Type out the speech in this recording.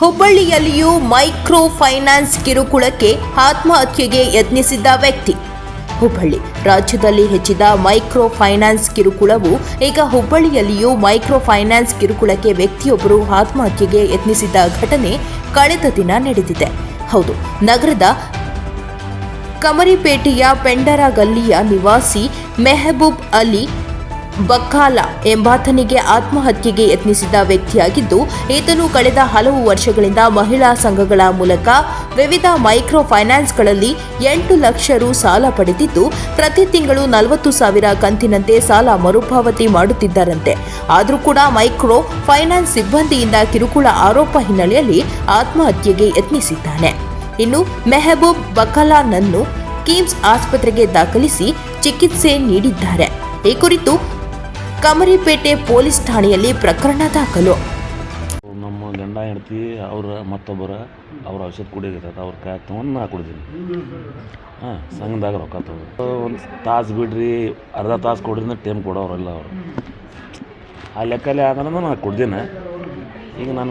ಹುಬ್ಬಳ್ಳಿಯಲ್ಲಿಯೂ micro finance ಕಿರುಕುಳಕ್ಕೆ ಆತ್ಮಹತ್ಯೆಗೆ ಯತ್ನಿಸಿದ್ದ ವ್ಯಕ್ತಿ. ಹುಬ್ಬಳ್ಳಿ ರಾಜ್ಯದಲ್ಲಿ ಹೆಚ್ಚಿದ ಮೈಕ್ರೋ ಫೈನಾನ್ಸ್ ಕಿರುಕುಳವು ಈಗ ಹುಬ್ಬಳ್ಳಿಯಲ್ಲಿಯೂ ಮೈಕ್ರೋ ಫೈನಾನ್ಸ್ ಕಿರುಕುಳಕ್ಕೆ ವ್ಯಕ್ತಿಯೊಬ್ಬರು ಆತ್ಮಹತ್ಯೆಗೆ ಯತ್ನಿಸಿದ್ದ ಘಟನೆ ಕಳೆದ ದಿನ ನಡೆದಿದೆ. ಹೌದು, ನಗರದ ಕಮರಿಪೇಟೆಯ ಪೆಂಡರ ಗಲ್ಲಿಯ ನಿವಾಸಿ ಮೆಹಬೂಬ್ ಅಲಿ ಬಕ್ಕಾಲ ಎಂಬಾತನಿಗೆ ಆತ್ಮಹತ್ಯೆಗೆ ಯತ್ನಿಸಿದ ವ್ಯಕ್ತಿಯಾಗಿದ್ದು, ಈತನು ಕಳೆದ ಹಲವು ವರ್ಷಗಳಿಂದ ಮಹಿಳಾ ಸಂಘಗಳ ಮೂಲಕ ವಿವಿಧ ಮೈಕ್ರೋ ಫೈನಾನ್ಸ್ಗಳಲ್ಲಿ ಎಂಟು ಲಕ್ಷ ರು ಸಾಲ ಪಡೆದಿದ್ದು, ಪ್ರತಿ ತಿಂಗಳು ನಲವತ್ತು ಸಾವಿರ ಕಂತಿನಂತೆ ಸಾಲ ಮರುಪಾವತಿ ಮಾಡುತ್ತಿದ್ದಾರಂತೆ. ಆದರೂ ಕೂಡ ಮೈಕ್ರೋ ಫೈನಾನ್ಸ್ ಸಿಬ್ಬಂದಿಯಿಂದ ಕಿರುಕುಳ ಆರೋಪ ಹಿನ್ನೆಲೆಯಲ್ಲಿ ಆತ್ಮಹತ್ಯೆಗೆ ಯತ್ನಿಸಿದ್ದಾನೆ. ಇನ್ನು ಮೆಹಬೂಬ್ ಬಕಲಾನನ್ನು ಕಿಮ್ಸ್ ಆಸ್ಪತ್ರೆಗೆ ದಾಖಲಿಸಿ ಚಿಕಿತ್ಸೆ ನೀಡಿದ್ದಾರೆ. ಈ ಕುರಿತು ಕಮರಿಪೇಟೆ ಪೊಲೀಸ್ ಠಾಣೆಯಲ್ಲಿ ಪ್ರಕರಣ ದಾಖಲು. ನಮ್ಮ ಗಂಡ ಹೆಂಡತಿ, ಅವ್ರ ಮತ್ತೊಬ್ಬರ, ಅವ್ರ ಔಷಧ ಕುಡಿಯೋದಿರ್ತದೆ ಅವ್ರ ಕೈ ತೊಗೊಂಡು ನಾ ಕುಡಿದೀನಿ ಹಾಂ, ಸಂಘದಾಗ ರೊಕ್ಕ ತೊಗೊಂಡು ಒಂದು ತಾಸು ಬಿಡ್ರಿ, ಅರ್ಧ ತಾಸು ಕೊಡ್ರಿಂದ ಟೈಮ್ ಕೊಡೋರಲ್ಲ ಅವರು. ಆ ಲೆಕ್ಕಲ್ಲಿ ಆದ್ರೆ ನಾ ಕುಡ್ದೀನಿ. ಈಗ ನಾನು